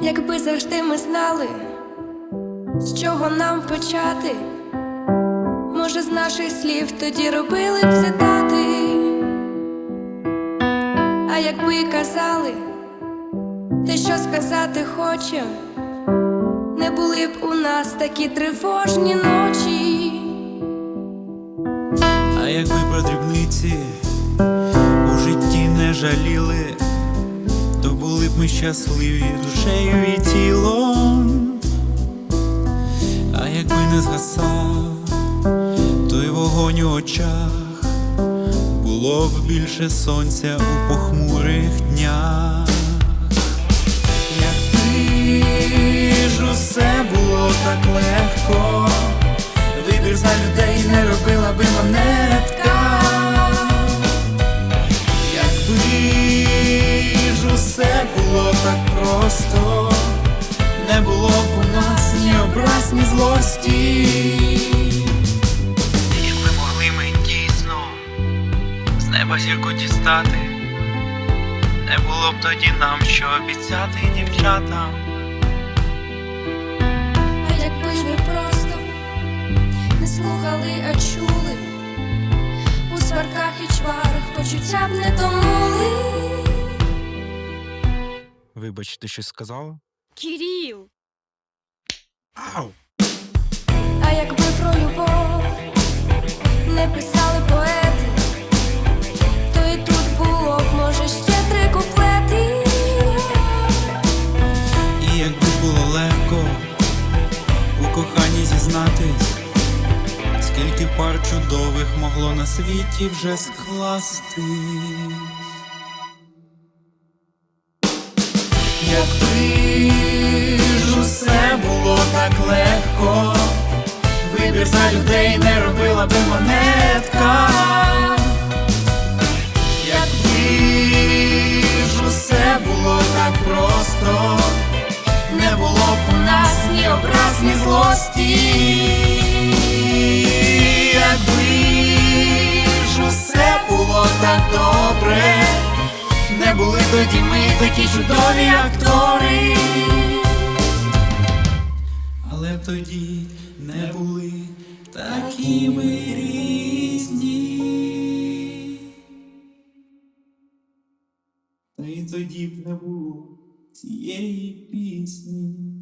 Якби завжди ми знали, з чого нам почати, може, з наших слів тоді робили б цитати, а якби казали, те, що сказати хоче, не були б у нас такі тривожні ночі. А якби про дрібниці у житті не жаліли, то були б ми щасливі душею і тілом. А якби не згасав той вогонь у очах, було б більше сонця у похмурих днях. Так просто, не було б у нас ні образ, ні злості. Якби могли ми дійсно з неба зірку дістати, не було б тоді нам що обіцяти дівчатам. А якби ж ви просто не слухали, а чули у сварках і чварах почуття б не тонули. Вибач, ти щось сказала? Кирил! Ау! А якби про любов не писали поети, то і тут було б, може, ще три куплети. І якби було легко у коханні зізнатись, скільки пар чудових могло на світі вже скласти. Людей не робила би монетка. Якби ж усе було так просто, не було б у нас ні образ, ні злості. Якби усе було так добре, не були тоді ми такі чудові актори. Але тоді такими різні. Та й тоді б не було цієї пісні.